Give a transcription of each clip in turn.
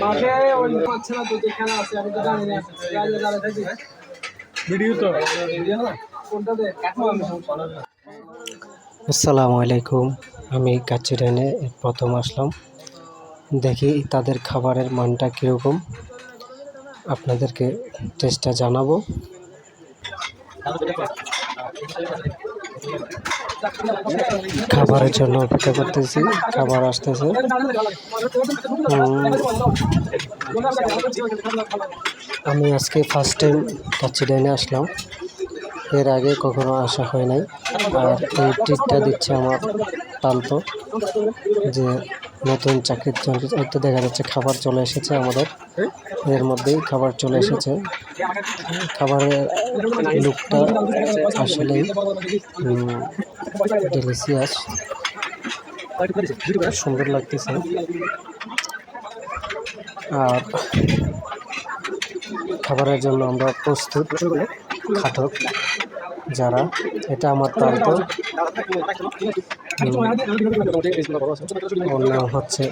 মাঠে ওই পাচ্ছে না দুটো খেলা আছে আমি তো জানি না। রাজা থাকি ভিডিও তো। কোনটা দে? আসসালামু আলাইকুম। আমি কাচিরানে প্রথম আসলাম। দেখি তাদের খাবারের মানটা কীরকম। আপনাদেরকে টেস্টটা জানাব। খাবারের জন্য অপেক্ষা করতেছি, খাবার আসতেছে। আমি আজকে ফার্স্ট টাইম কাচিডাইনে আসলাম। এর আগে কখনো আসা হয় নাই। আর এই ট্রিটটা দিচ্ছে আমার পালতো, যে নতুন চাকরির জন্য, এই তো দেখা যাচ্ছে খাবার চলে এসেছে আমাদের। এর মধ্যেই খাবার চলে এসেছে। খাবারের লুকটা আসলেই ডেলিসিয়াস সুন্দর লাগতেছে। আর খাবারের জন্য আমরা প্রস্তুত খাটক যারা। এটা আমার প্রান্ত হচ্ছে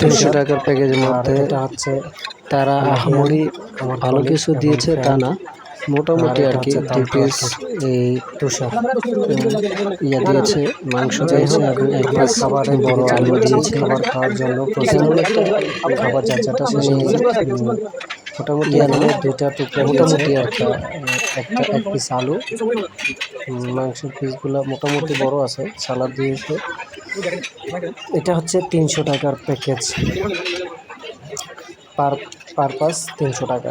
তিনশো টাকার প্যাকেজের মধ্যে এটা হচ্ছে তারা আহামরি। ভালো কিছু দিয়েছে তা না। মোটামুটি আর কি দুই পিস এই তুষার ইয়া দিয়েছে মাংস দিয়েছে এক পিস খাবারের বড় আলু দিয়েছে খাবার খাওয়ার জন্য প্রচুর খাবার যা যাটা শেষ হয়ে মোটামুটি আলু দুইটা টুকরো মোটামুটি আর কি একটা এক পিস আলু মাংসের পিসগুলো মোটামুটি বড় আছে সালাদ দিয়েছে। এটা হচ্ছে তিনশো টাকার প্যাকেজ। পার পার পাস তিনশো টাকা।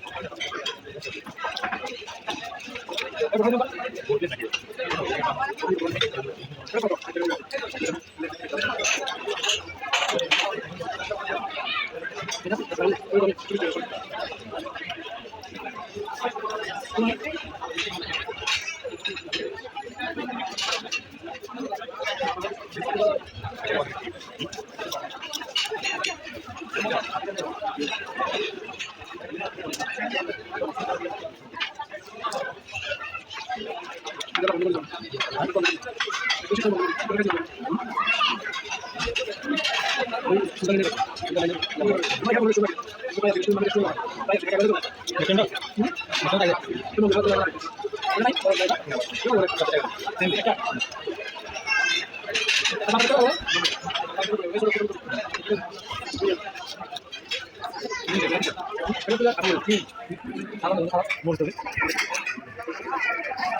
Gracias. మూడు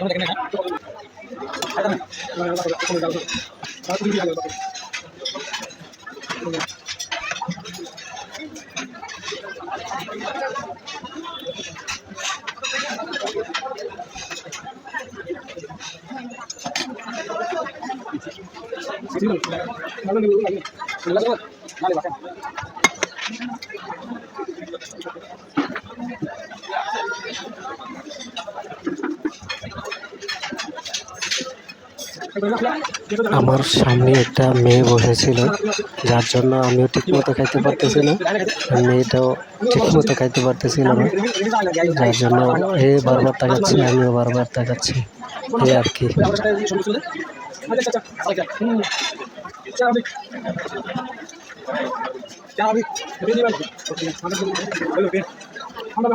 Terima kasih. আমার সামনে একটা মেয়ে বসেছিল, যার জন্য আমিও ঠিকমতো খাইতে পারতেছি না। মেয়েটাও ঠিকমতো খাইতে পারতেছি না। যার জন্য এ বারবার তাকাচ্ছি, আমিও বারবার তাকাচ্ছি। এ আর কি। আমরা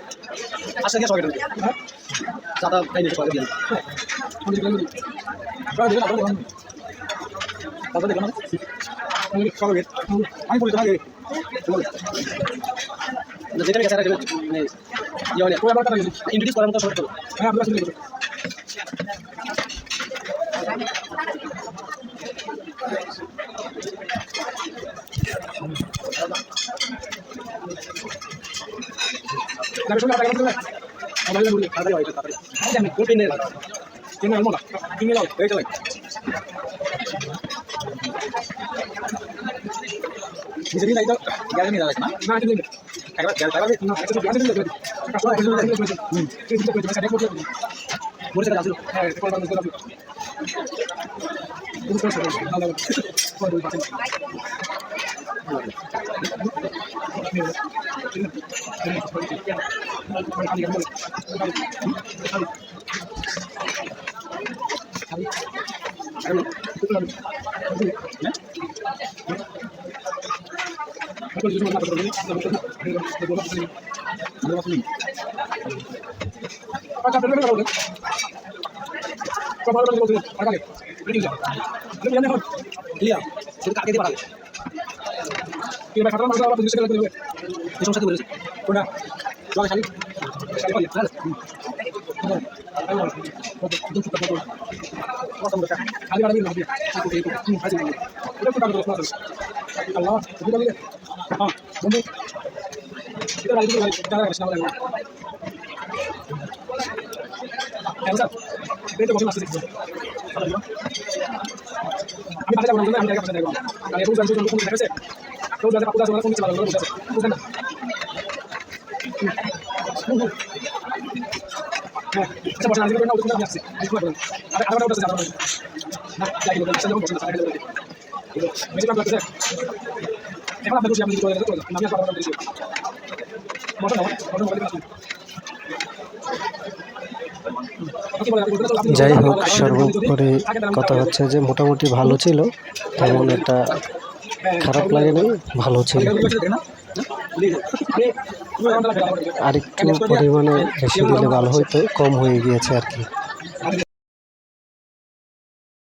আসলে গিয়ে ছয় ज़्यादा टाइम नहीं ছয় তারপরে দেখলাম আমি বলি তোমাকে যেটা গেছে মানে ইয়ে হলে পুরো ব্যাপারটা ইন্ট্রোডিউস করার মতো শর্ট হ্যাঁ আপনার Thank you. নিজেরই লাইট গ্যাস নিয়ে যাবে না। না, কিন্তু একবার গ্যাস লাগাবে না একটু গ্যাস নিয়ে যাবে কাপড় একটু লাগিয়ে দিয়েছি হুম। ঠিক আছে ঠিক আছে দেখো বলে চলে আসো হ্যাঁ কল বন্ধ করে দাও তুমি করে দাও ভালো লাগবে কল দাও আচ্ছা বের করে সব ভালো করে বলতে আগে রেডি যাও রেডি যাও ক্লিয়ার কাকে দিয়ে পাঠাবে কিংবা সাধারণ মানুষের আবার জিজ্ঞেস করতে হবে এই সমস্যাতে বলেছে কোনটা? জল খালি আমি পাশে যাব আমি জায়গা পাশে যাব আর এবং জানতে কোনো দেখা কেউ ওরা কমিয়েছে ভালো বসে না যাই করে যাই হোক, সর্বোপরি কথা হচ্ছে যে মোটামুটি ভালো ছিল। তেমন একটা খারাপ লাগে নাই, ভালো ছিল। আরেকটু পরিমাণে বেশি দিলে ভালো হইতো, কম হয়ে গিয়েছে আর কি।